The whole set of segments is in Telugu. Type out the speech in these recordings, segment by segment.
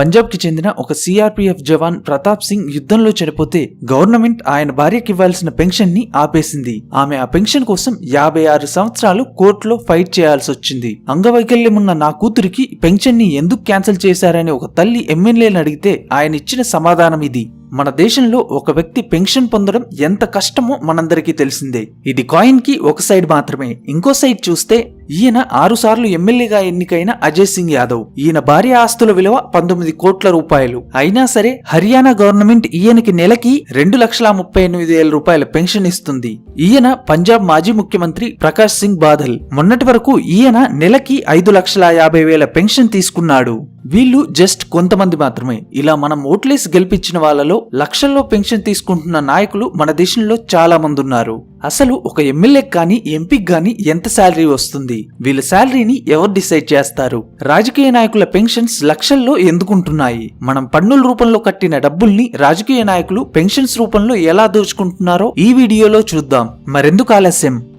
పంజాబ్కి చెందిన ఒక సిఆర్పిఎఫ్ జవాన్ ప్రతాప్ సింగ్ యుద్ధంలో చనిపోతే గవర్నమెంట్ ఆయన భార్యకి ఇవ్వాల్సిన పెన్షన్ని ఆపేసింది. ఆమె ఆ పెన్షన్ కోసం యాభై ఆరు సంవత్సరాలు కోర్టులో ఫైట్ చేయాల్సి వచ్చింది అంగవైకల్యం ఉన్న నా కూతురికి పెన్షన్ని ఎందుకు క్యాన్సిల్ చేశారని ఒక తల్లి ఎమ్మెల్యేని అడిగితే ఆయన ఇచ్చిన సమాధానం ఇది. మన దేశంలో ఒక వ్యక్తి పెన్షన్ పొందడం ఎంత కష్టమో మనందరికీ తెలిసిందే. ఇది కాయిన్కి ఒక సైడ్ మాత్రమే. ఇంకో సైడ్ చూస్తే ఈయన ఆరుసార్లు ఎమ్మెల్యేగా ఎన్నికైన అజయ్ సింగ్ యాదవ్. ఈయన భార్య ఆస్తుల విలువ పంతొమ్మిది కోట్ల రూపాయలు. అయినా సరే హర్యానా గవర్నమెంట్ ఈయనకి నెలకి రెండు లక్షల ముప్పై ఎనిమిది వేల రూపాయల పెన్షన్ ఇస్తుంది. ఈయన పంజాబ్ మాజీ ముఖ్యమంత్రి ప్రకాష్ సింగ్ బాదల్. మొన్నటి వరకు ఈయన నెలకి ఐదు లక్షల యాభై వేల పెన్షన్ తీసుకున్నాడు. వీళ్ళు జస్ట్ కొంతమంది మాత్రమే. ఇలా మనం ఓట్లేసి గెలిపించిన వాళ్ళలో లక్షల్లో పెన్షన్ తీసుకుంటున్న నాయకులు మన దేశంలో చాలా మంది ఉన్నారు. అసలు ఒక ఎమ్మెల్యే కానీ ఎంపీకి కానీ ఎంత శాలరీ వస్తుంది? వీళ్ళ శాలరీని ఎవరు డిసైడ్ చేస్తారు? రాజకీయ నాయకుల పెన్షన్స్ లక్షల్లో ఎందుకుంటున్నాయి? మనం పన్నుల రూపంలో కట్టిన డబ్బుల్ని రాజకీయ నాయకులు పెన్షన్స్ రూపంలో ఎలా దోచుకుంటున్నారో ఈ వీడియోలో చూద్దాం. మరెందుకు ఆలస్యం?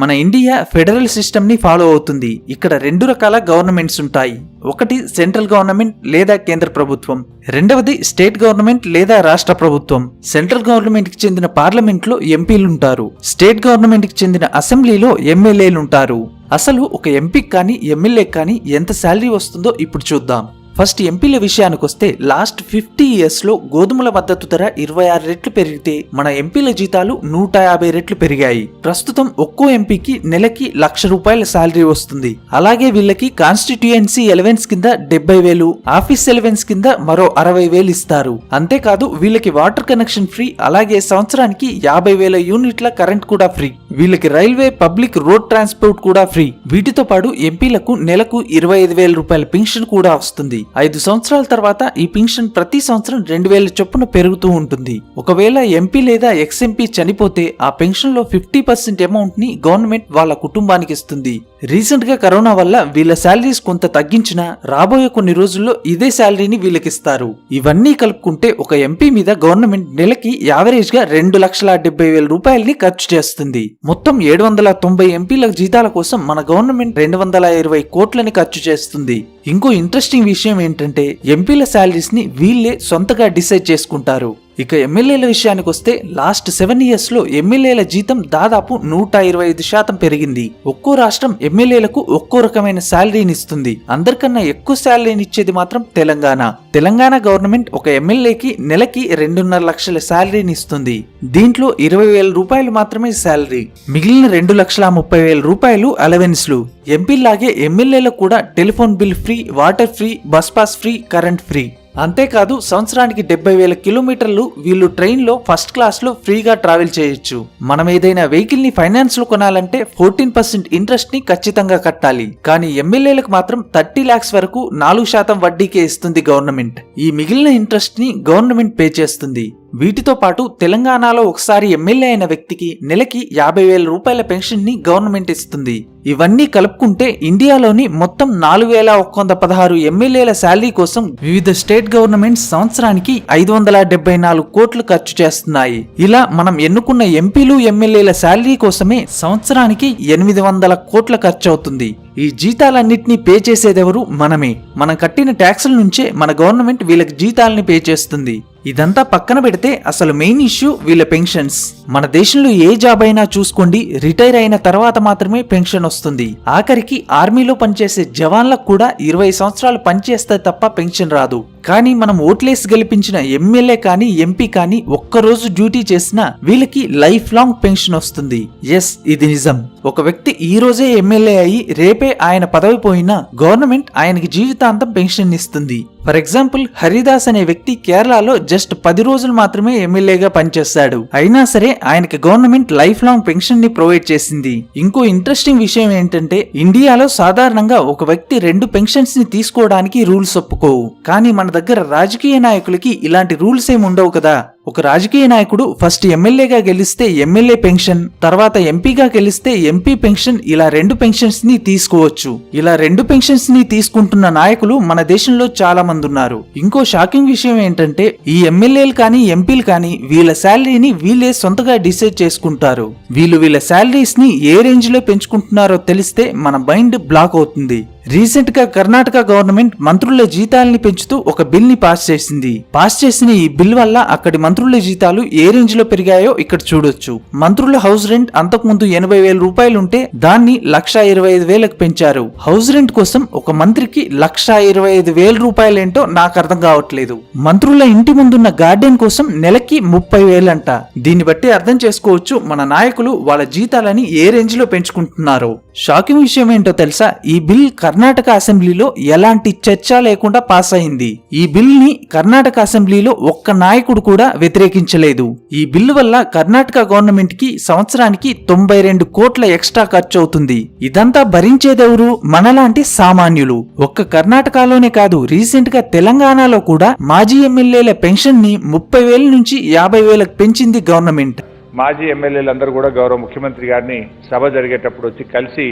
మన ఇండియా ఫెడరల్ సిస్టమ్ని ఫాలో అవుతుంది. ఇక్కడ రెండు రకాల గవర్నమెంట్స్ ఉంటాయి. ఒకటి సెంట్రల్ గవర్నమెంట్ లేదా కేంద్ర ప్రభుత్వం. రెండవది స్టేట్ గవర్నమెంట్ లేదా రాష్ట్ర ప్రభుత్వం. సెంట్రల్ గవర్నమెంట్కి చెందిన పార్లమెంట్లో ఎంపీలు ఉంటారు. స్టేట్ గవర్నమెంట్కి చెందిన అసెంబ్లీలో ఎమ్మెల్యేలుంటారు అసలు ఒక ఎంపీకి కానీ ఎమ్మెల్యే కానీ ఎంత శాలరీ వస్తుందో ఇప్పుడు చూద్దాం. ఫస్ట్ ఎంపీల విషయానికి వస్తే లాస్ట్ ఫిఫ్టీ ఇయర్స్లో గోధుమల మద్దతు ధర ఇరవై ఆరు రెట్లు పెరిగితే మన ఎంపీల జీతాలు నూట యాభై రెట్లు పెరిగాయి. ప్రస్తుతం ఒక్కో ఎంపీకి నెలకి లక్ష రూపాయల శాలరీ వస్తుంది. అలాగే వీళ్ళకి కాన్స్టిట్యుయెన్సీ ఎలవెన్స్ కింద డెబ్బై వేలు ఆఫీస్ ఎలవెన్స్ కింద మరో అరవై వేలు ఇస్తారు. అంతేకాదు వీళ్ళకి వాటర్ కనెక్షన్ ఫ్రీ అలాగే సంవత్సరానికి యాభై వేల యూనిట్ల కరెంట్ కూడా ఫ్రీ. వీళ్ళకి రైల్వే పబ్లిక్ రోడ్ ట్రాన్స్పోర్ట్ కూడా ఫ్రీ. వీటితో పాటు ఎంపీలకు నెలకు ఇరవై ఐదు వేల రూపాయల పెన్షన్ కూడా వస్తుంది. ఐదు సంవత్సరాల తర్వాత ఈ పెన్షన్ ప్రతి సంవత్సరం రెండు వేల చొప్పున పెరుగుతూ ఉంటుంది. ఒకవేళ ఎంపీ లేదా ఎక్స్ ఎంపీ చనిపోతే ఆ పెన్షన్లో ఫిఫ్టీ పర్సెంట్ అమౌంట్ని గవర్నమెంట్ వాళ్ళ కుటుంబానికి ఇస్తుంది. రీసెంట్గా కరోనా వల్ల వీళ్ళ శాలరీస్ కొంత తగ్గించినా రాబోయే కొన్ని రోజుల్లో ఇదే శాలరీని వీళ్ళకిస్తారు. ఇవన్నీ కలుపుకుంటే ఒక ఎంపీ మీద గవర్నమెంట్ నెలకి యావరేజ్గా రెండు లక్షల డెబ్బై వేల రూపాయలని ఖర్చు చేస్తుంది. మొత్తం ఏడు వందల తొంభై ఎంపీల జీతాల కోసం మన గవర్నమెంట్ రెండు వందల ఇరవై కోట్లని ఖర్చు చేస్తుంది. ఇంకో ఇంట్రెస్టింగ్ విషయం ఏంటంటే ఎంపీల శాలరీస్ని వీళ్ళే సొంతగా డిసైడ్ చేసుకుంటారు. ఇక ఎమ్మెల్యేల విషయానికి వస్తే లాస్ట్ సెవెన్ ఇయర్స్లో ఎమ్మెల్యేల జీతం దాదాపు నూట ఇరవై ఐదు శాతం పెరిగింది. ఒక్కో రాష్ట్రం ఎమ్మెల్యేలకు ఒక్కో రకమైన శాలరీని ఇస్తుంది. అందరికన్నా ఎక్కువ శాలరీని ఇచ్చేది మాత్రం తెలంగాణ. తెలంగాణ గవర్నమెంట్ ఒక ఎమ్మెల్యేకి నెలకి రెండున్నర లక్షల శాలరీని ఇస్తుంది. దీంట్లో ఇరవై వేల రూపాయలు మాత్రమే శాలరీ. మిగిలిన రెండు లక్షల ముప్పై వేల రూపాయలు అలవెన్స్లు ఎంపీలాగే ఎమ్మెల్యేలకు కూడా telephone bill free water free bus pass free current free. అంతేకాదు సంవత్సరానికి డెబ్బై వేల కిలోమీటర్లు వీళ్ళు ట్రైన్లో ఫస్ట్ క్లాస్లో ఫ్రీగా ట్రావెల్ చేయొచ్చు. మనం ఏదైనా వెహికల్ని ఫైనాన్స్లో కొనాలంటే ఫోర్టీన్ పర్సెంట్ ఇంట్రెస్ట్ని ఖచ్చితంగా కట్టాలి. కానీ ఎమ్మెల్యేలకు మాత్రం థర్టీ ల్యాక్స్ వరకు నాలుగు శాతం వడ్డీకే ఇస్తుంది గవర్నమెంట్. ఈ మిగిలిన ఇంట్రెస్ట్ని గవర్నమెంట్ పే చేస్తుంది. వీటితో పాటు తెలంగాణలో ఒకసారి ఎమ్మెల్యే అయిన వ్యక్తికి నెలకి యాభై వేల రూపాయల పెన్షన్ని గవర్నమెంట్ ఇస్తుంది. ఇవన్నీ కలుపుకుంటే ఇండియాలోని మొత్తం నాలుగు వేల ఒక్క వంద పదహారు ఎమ్మెల్యేల శాలరీ కోసం వివిధ స్టేట్ గవర్నమెంట్స్ సంవత్సరానికి ఐదు వందల డెబ్బై నాలుగు కోట్లు ఖర్చు చేస్తున్నాయి. ఇలా మనం ఎన్నుకున్న ఎంపీలు ఎమ్మెల్యేల శాలరీ కోసమే సంవత్సరానికి ఎనిమిది వందల కోట్ల ఖర్చు అవుతుంది. ఈ జీతాలన్నింటినీ పే చేసేదెవరు? మనమే. మనం కట్టిన ట్యాక్సుల నుంచే మన గవర్నమెంట్ వీళ్ళకి జీతాలని పే చేస్తుంది. ఇదంతా పక్కన పెడితే అసలు మెయిన్ ఇష్యూ వీళ్ళ పెన్షన్స్. మన దేశంలో ఏ జాబ్ అయినా చూసుకోండి రిటైర్ అయిన తర్వాత మాత్రమే పెన్షన్ వస్తుంది. ఆఖరికి ఆర్మీలో పనిచేసే జవాన్లకు కూడా ఇరవై సంవత్సరాలు పనిచేస్తే తప్ప పెన్షన్ రాదు. కానీ మనం ఓట్లేసి గెలిపించిన ఎమ్మెల్యే కానీ ఎంపీ కానీ ఒక్కరోజు డ్యూటీ చేసినా వీళ్ళకి లైఫ్ లాంగ్ పెన్షన్ వస్తుంది. ఎస్ ఇది నిజం. ఒక వ్యక్తి ఈ రోజే ఎమ్మెల్యే అయి రేపే ఆయన పదవి పోయినా గవర్నమెంట్ ఆయనకి జీవితాంతం పెన్షన్ ఇస్తుంది. ఫర్ ఎగ్జాంపుల్ హరిదాస్ అనే వ్యక్తి కేరళలో జస్ట్ పది రోజులు మాత్రమే ఎమ్మెల్యేగా పనిచేస్తాడు. అయినా సరే ఆయనకి గవర్నమెంట్ లైఫ్ లాంగ్ పెన్షన్ని ప్రొవైడ్ చేసింది. ఇంకో ఇంట్రెస్టింగ్ విషయం ఏంటంటే ఇండియాలో సాధారణంగా ఒక వ్యక్తి రెండు పెన్షన్స్ని తీసుకోవడానికి రూల్స్ ఒప్పుకోవు. కానీ మన దగ్గర రాజకీయ నాయకులకి ఇలాంటి రూల్స్ ఏమి ఉండవు కదా? ఒక రాజకీయ నాయకుడు ఫస్ట్ ఎమ్మెల్యేగా గెలిస్తే ఎమ్మెల్యే పెన్షన్ తర్వాత ఎంపీగా గెలిస్తే ఎంపీ పెన్షన్ ఇలా రెండు పెన్షన్స్ని తీసుకోవచ్చు. ఇలా రెండు పెన్షన్స్ని తీసుకుంటున్న నాయకులు మన దేశంలో చాలా మంది ఉన్నారు. ఇంకో షాకింగ్ విషయం ఏంటంటే ఈ ఎమ్మెల్యేలు కానీ ఎంపీలు కానీ వీళ్ళ శాలరీని వీళ్ళే సొంతగా డిసైడ్ చేసుకుంటారు. వీళ్ళు వీళ్ళ శాలరీస్ని ఏ రేంజ్లో పెంచుకుంటున్నారో తెలిస్తే మన మైండ్ బ్లాక్ అవుతుంది. రీసెంట్గా కర్ణాటక గవర్నమెంట్ మంత్రుల జీతాలని పెంచుతూ ఒక బిల్ని పాస్ చేసింది. పాస్ చేసిన ఈ బిల్ వల్ల అక్కడి మంత్రులు మంత్రుల జీతాలు ఏ రేంజ్లో పెరిగాయో ఇక్కడ చూడొచ్చు. మంత్రుల హౌస్ రెంట్ అంతకుముందు ఎనభై వేల రూపాయలు ఉంటే దాన్ని లక్ష ఇరవై ఐదు వేలకు పెంచారు. హౌస్ రెంట్ కోసం ఒక మంత్రికి లక్ష ఇరవై ఐదు వేల రూపాయలేంటో నాకు అర్థం కావట్లేదు. మంత్రుల ఇంటి ముందున్న గార్డెన్ కోసం నెలకి ముప్పై వేలంట. దీన్ని బట్టి అర్థం చేసుకోవచ్చు మన నాయకులు వాళ్ళ జీతాలని ఏ రేంజ్లో పెంచుకుంటున్నారో. షాకింగ్ విషయం ఏంటో తెలుసా? ఈ బిల్ కర్ణాటక అసెంబ్లీలో ఎలాంటి చర్చ లేకుండా పాస్ అయింది. ఈ బిల్ని కర్ణాటక అసెంబ్లీలో ఒక్క నాయకుడు కూడా వ్యతిరేకించలేదు. ఈ బిల్లు వల్ల కర్ణాటక గవర్నమెంట్కి సంవత్సరానికి తొంభై రెండు కోట్ల ఎక్స్ట్రా ఖర్చు అవుతుంది ఇదంతా భరించేదెవరు? మనలాంటి సామాన్యులు. ఒక్క కర్ణాటకలోనే కాదు రీసెంట్గా తెలంగాణలో కూడా మాజీ ఎమ్మెల్యేల పెన్షన్ని ముప్పై వేల నుంచి యాభై వేలకు పెంచింది గవర్నమెంట్. మాజీ ఎమ్మెల్యేలందరూ కూడా గౌరవ ముఖ్యమంత్రి గారిని సభ జరిగేటప్పుడు వచ్చి కలిసి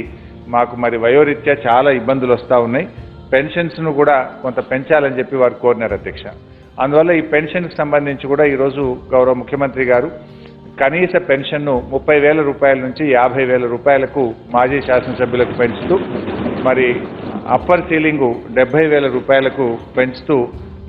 మాకు మరి వయోరీత్యా చాలా ఇబ్బందులు వస్తూ ఉన్నాయి. పెన్షన్స్ను కూడా కొంత పెంచాలని చెప్పి వారు కోరినారు అధ్యక్ష. అందువల్ల ఈ పెన్షన్కి సంబంధించి కూడా ఈరోజు గౌరవ ముఖ్యమంత్రి గారు కనీస పెన్షన్ను ముప్పై వేల రూపాయల నుంచి యాభై వేల రూపాయలకు మాజీ శాసనసభ్యులకు పెంచుతూ మరి అప్పర్ సీలింగు డెబ్బై వేల రూపాయలకు పెంచుతూ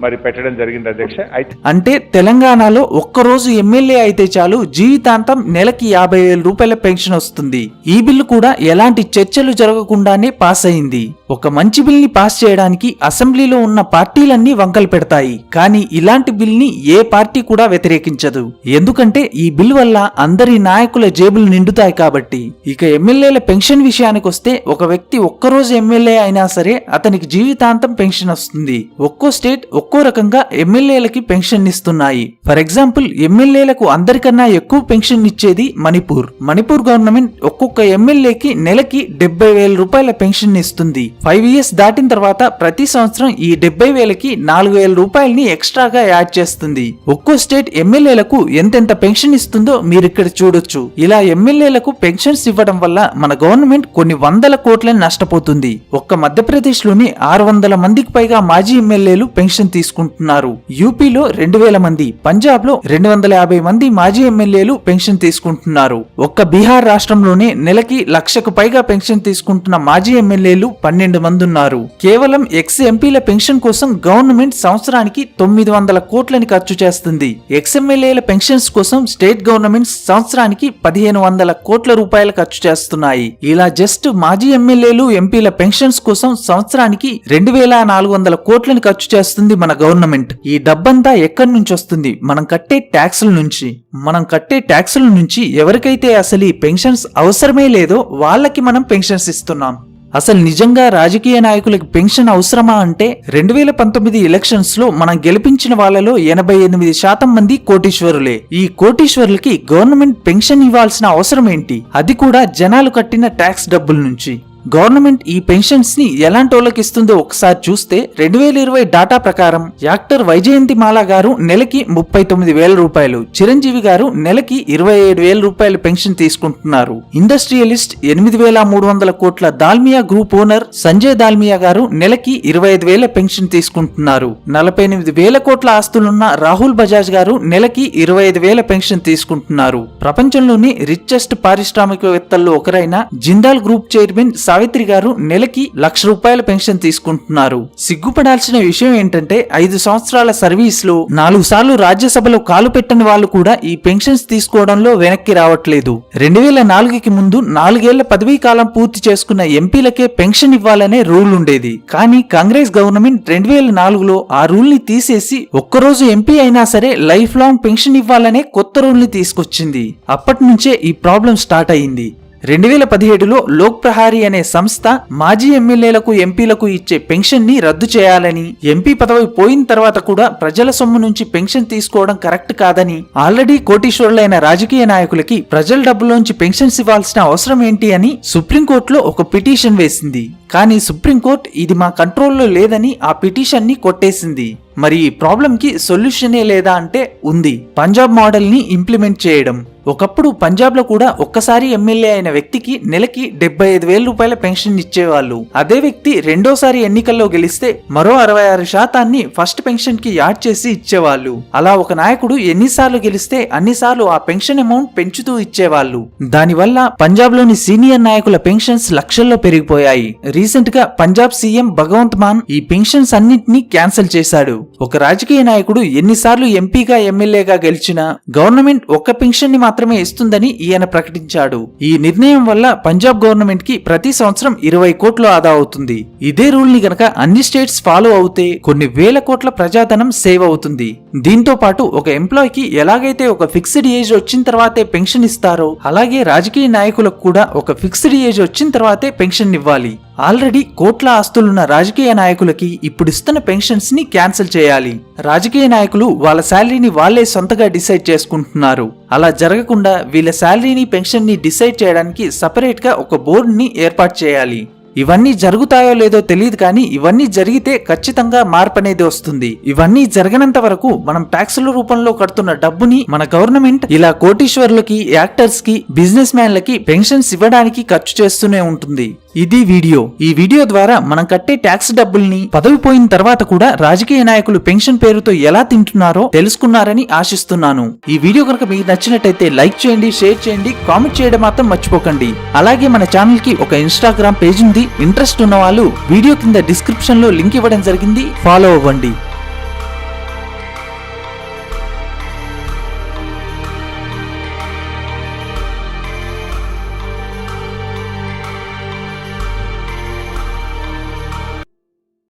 మరి పెట్టడం జరిగింది అధ్యక్ష. అయితే అంటే తెలంగాణలో ఒక్కరోజు ఎమ్మెల్యే అయితే చాలు జీవితాంతం నెలకి యాభై వేల రూపాయల పెన్షన్ వస్తుంది. ఈ బిల్లు కూడా ఎలాంటి చర్చలు జరగకుండానే పాస్ అయింది. ఒక మంచి బిల్ని పాస్ చేయడానికి అసెంబ్లీలో ఉన్న పార్టీలన్నీ వంకలు పెడతాయి. కానీ ఇలాంటి బిల్ని ఏ పార్టీ కూడా వ్యతిరేకించదు. ఎందుకంటే ఈ బిల్ వల్ల అందరి నాయకుల జేబులు నిండుతాయి కాబట్టి. ఇక ఎమ్మెల్యేల పెన్షన్ విషయానికి వస్తే ఒక వ్యక్తి ఒక్కరోజు ఎమ్మెల్యే అయినా సరే అతనికి జీవితాంతం పెన్షన్ వస్తుంది. ఒక్కో స్టేట్ ఒక్కో రకంగా ఎమ్మెల్యేలకి పెన్షన్ ఇస్తున్నాయి. ఫర్ ఎగ్జాంపుల్ ఎమ్మెల్యేలకు అందరికన్నా ఎక్కువ పెన్షన్ ఇచ్చేది మణిపూర్. మణిపూర్ గవర్నమెంట్ ఒక్కొక్క ఎమ్మెల్యేకి నెలకి డెబ్బై వేల రూపాయల పెన్షన్ ఇస్తుంది. ఫైవ్ ఇయర్స్ దాటిన తర్వాత ప్రతి సంవత్సరం ఈ డెబ్బై వేలకి నాలుగు వేల రూపాయలని ఎక్స్ట్రాగా యాడ్ చేస్తుంది. ఒక్కో స్టేట్ ఎమ్మెల్యేలకు ఎంతెంత పెన్షన్ ఇస్తుందో మీరు ఇక్కడ చూడొచ్చు. ఇలా ఎమ్మెల్యేలకు పెన్షన్స్ ఇవ్వడం వల్ల మన గవర్నమెంట్ కొన్ని వందల కోట్లని నష్టపోతుంది. ఒక్క మధ్యప్రదేశ్లోని ఆరు వందల మందికి పైగా మాజీ ఎమ్మెల్యేలు పెన్షన్ తీసుకుంటున్నారు. యూపీలో రెండు వేల మంది పంజాబ్లో రెండు వందల యాభై మంది మాజీ ఎమ్మెల్యేలు పెన్షన్ తీసుకుంటున్నారు. ఒక్క బీహార్ రాష్ట్రంలోనే నెలకి లక్షకు పైగా పెన్షన్ తీసుకుంటున్న మాజీ ఎమ్మెల్యేలు పన్నెండు మంది ఉన్నారు. కేవలం ఎక్స్ ఎంపీల పెన్షన్ కోసం గవర్నమెంట్ సంవత్సరానికి తొమ్మిది వందల కోట్లని ఖర్చు చేస్తుంది. ఎక్స్ ఎమ్మెల్యేల పెన్షన్స్ కోసం స్టేట్ గవర్నమెంట్ సంవత్సరానికి పదిహేను వందల కోట్ల రూపాయలు ఖర్చు చేస్తున్నాయి. ఇలా జస్ట్ మాజీ ఎమ్మెల్యేలు ఎంపీల పెన్షన్స్ కోసం సంవత్సరానికి రెండు వేల నాలుగు వందల కోట్లని ఖర్చు చేస్తుంది మన గవర్నమెంట్. ఈ డబ్బంతా ఎక్కడి నుంచి వస్తుంది? మనం కట్టే ట్యాక్సుల నుంచి. మనం కట్టే ట్యాక్సుల నుంచి ఎవరికైతే అసలు ఈ పెన్షన్స్ అవసరమే లేదో వాళ్ళకి మనం పెన్షన్స్ ఇస్తున్నాం. అసలు నిజంగా రాజకీయ నాయకులకు పెన్షన్ అవసరమా అంటే రెండు వేల పంతొమ్మిది ఎలక్షన్స్లో మనం గెలిపించిన వాళ్ళలో ఎనభై ఎనిమిది శాతం మంది కోటీశ్వరులే. ఈ కోటీశ్వరులకి గవర్నమెంట్ పెన్షన్ ఇవ్వాల్సిన అవసరం ఏంటి? అది కూడా జనాలు కట్టిన ట్యాక్స్ డబ్బుల నుంచి. గవర్నమెంట్ ఈ పెన్షన్స్ని ఎలాంటి వాళ్ళకి ఇస్తుందో ఒకసారి చూస్తే రెండు వేల ఇరవై డాటా ప్రకారం యాక్టర్ వైజయంతి మాలా గారు నెలకి ముప్పై తొమ్మిది వేల రూపాయలు చిరంజీవి గారు నెలకి ఇరవై ఏడు వేల రూపాయల పెన్షన్ తీసుకుంటున్నారు. ఇండస్ట్రియలిస్ట్ ఎనిమిది వేల మూడు వందల కోట్ల దాల్మియా గ్రూప్ ఓనర్ సంజయ్ దాల్మియా గారు నెలకి ఇరవై ఐదు వేల పెన్షన్ తీసుకుంటున్నారు. నలభై ఎనిమిది వేల కోట్ల ఆస్తులున్న రాహుల్ బజాజ్ గారు నెలకి ఇరవై ఐదు వేల పెన్షన్ తీసుకుంటున్నారు. ప్రపంచంలోని రిచెస్ట్ పారిశ్రామికవేత్తల్లో ఒకరైన జిందాల్ గ్రూప్ చైర్మన్ సావిత్రి గారు నెలకి లక్ష రూపాయల పెన్షన్ తీసుకుంటున్నారు. సిగ్గుపడాల్సిన విషయం ఏంటంటే ఐదు సంవత్సరాల సర్వీస్లో నాలుగు సార్లు రాజ్యసభలో కాలు పెట్టని వాళ్ళు కూడా ఈ పెన్షన్స్ తీసుకోవడంలో వెనక్కి రావట్లేదు. రెండు వేల నాలుగుకి ముందు నాలుగేళ్ళ పదవీ కాలం పూర్తి చేసుకున్న ఎంపీలకే పెన్షన్ ఇవ్వాలనే రూల్ ఉండేది. కానీ కాంగ్రెస్ గవర్నమెంట్ రెండు వేల నాలుగులో ఆ రూల్ని తీసేసి ఒక్కరోజు ఎంపీ అయినా సరే లైఫ్ లాంగ్ పెన్షన్ ఇవ్వాలనే కొత్త రూల్ని తీసుకొచ్చింది. అప్పటి నుంచే ఈ ప్రాబ్లం స్టార్ట్ అయింది. రెండు వేల పదిహేడులో లోక్ ప్రహారీ అనే సంస్థ మాజీ ఎమ్మెల్యేలకు ఎంపీలకు ఇచ్చే పెన్షన్ని రద్దు చేయాలని ఎంపీ పదవి పోయిన తర్వాత కూడా ప్రజల సొమ్ము నుంచి పెన్షన్ తీసుకోవడం కరెక్ట్ కాదని ఆల్రెడీ కోటీశ్వరులైన రాజకీయ నాయకులకి ప్రజల డబ్బులోంచి పెన్షన్స్ ఇవ్వాల్సిన అవసరం ఏంటి అని సుప్రీంకోర్టులో ఒక పిటిషన్ వేసింది. కానీ సుప్రీంకోర్టు ఇది మా కంట్రోల్లో లేదని ఆ పిటిషన్ని కొట్టేసింది. మరి ఈ ప్రాబ్లంకి సొల్యూషనే లేదా అంటే ఉంది. పంజాబ్ మోడల్ని ఇంప్లిమెంట్ చేయడం. ఒకప్పుడు పంజాబ్లో కూడా ఒక్కసారి ఎమ్మెల్యే అయిన వ్యక్తికి నెలకి డెబ్బై ఐదు వేల రూపాయల పెన్షన్ ఇచ్చేవాళ్ళు. అదే వ్యక్తి రెండోసారి ఎన్నికల్లో గెలిస్తే మరో అరవై ఆరు శాతాన్ని ఫస్ట్ పెన్షన్కి యాడ్ చేసి ఇచ్చేవాళ్ళు. అలా ఒక నాయకుడు ఎన్నిసార్లు గెలిస్తే అన్నిసార్లు ఆ పెన్షన్ అమౌంట్ పెంచుతూ ఇచ్చేవాళ్ళు. దానివల్ల పంజాబ్లోని సీనియర్ నాయకుల పెన్షన్స్ లక్షల్లో పెరిగిపోయాయి. రీసెంట్గా పంజాబ్ సీఎం భగవంత్ మాన్ ఈ పెన్షన్స్ అన్నింటినీ క్యాన్సిల్ చేశాడు. ఒక రాజకీయ నాయకుడు ఎన్నిసార్లు ఎంపీగా ఎమ్మెల్యేగా గెలిచినా గవర్నమెంట్ ఒక్క పెన్షన్ని మాత్రమే ఇస్తుందని ఈయన ప్రకటించాడు. ఈ నిర్ణయం వల్ల పంజాబ్ గవర్నమెంట్కి ప్రతి సంవత్సరం ఇరవై కోట్లు ఆదా అవుతుంది. ఇదే రూల్ని గనక అన్ని స్టేట్స్ ఫాలో అవుతే కొన్ని వేల కోట్ల ప్రజాధనం సేవ్ అవుతుంది. దీంతో పాటు ఒక ఎంప్లాయ్కి ఎలాగైతే ఒక ఫిక్స్డ్ ఏజ్ వచ్చిన తర్వాతే పెన్షన్ ఇస్తారో అలాగే రాజకీయ నాయకులకు కూడా ఒక ఫిక్స్డ్ ఏజ్ వచ్చిన తర్వాతే పెన్షన్ ఇవ్వాలి ఆల్రెడీ కోట్ల ఆస్తులున్న రాజకీయ నాయకులకి ఇప్పుడు ఇస్తున్న పెన్షన్స్ని క్యాన్సిల్ చేయాలి. రాజకీయ నాయకులు వాళ్ళ శాలరీని వాళ్ళే సొంతగా డిసైడ్ చేసుకుంటున్నారు. అలా జరగకుండా వీళ్ళ శాలరీని పెన్షన్ని డిసైడ్ చేయడానికి సపరేట్గా ఒక బోర్డుని ఏర్పాటు చేయాలి. ఇవన్నీ జరుగుతాయో లేదో తెలియదు కానీ ఇవన్నీ జరిగితే ఖచ్చితంగా మార్పు అనేది వస్తుంది. ఇవన్నీ జరగనంత వరకు మనం ట్యాక్సుల రూపంలో కడుతున్న డబ్బుని మన గవర్నమెంట్ ఇలా కోటీశ్వరులకి యాక్టర్స్కి బిజినెస్ మ్యాన్లకి పెన్షన్స్ ఇవ్వడానికి ఖర్చు చేస్తూనే ఉంటుంది. ఇది వీడియో. ఈ వీడియో ద్వారా మనం కట్టే ట్యాక్స్ డబ్బుల్ని పదవి పోయిన తర్వాత కూడా రాజకీయ నాయకులు పెన్షన్ పేరుతో ఎలా తింటున్నారో తెలుసుకున్నారని ఆశిస్తున్నాను. ఈ వీడియో కనుక మీకు నచ్చినట్టయితే లైక్ చేయండి షేర్ చేయండి కామెంట్ చేయడం మాత్రం మర్చిపోకండి. అలాగే మన ఛానల్కి ఒక ఇన్స్టాగ్రామ్ పేజ్ ఉంది. ఇంట్రెస్ట్ ఉన్న వాళ్ళు వీడియో కింద డిస్క్రిప్షన్లో లింక్ ఇవ్వడం జరిగింది. ఫాలో అవ్వండి.